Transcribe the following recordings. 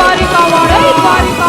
बारी का वाड़ा बारी का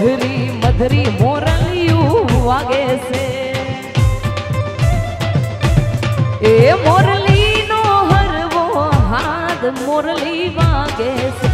મધરી મધરી મોરલિયું વાગે છે. એ મોરલી નો હરવો હાથ મોરલી વાગે છે.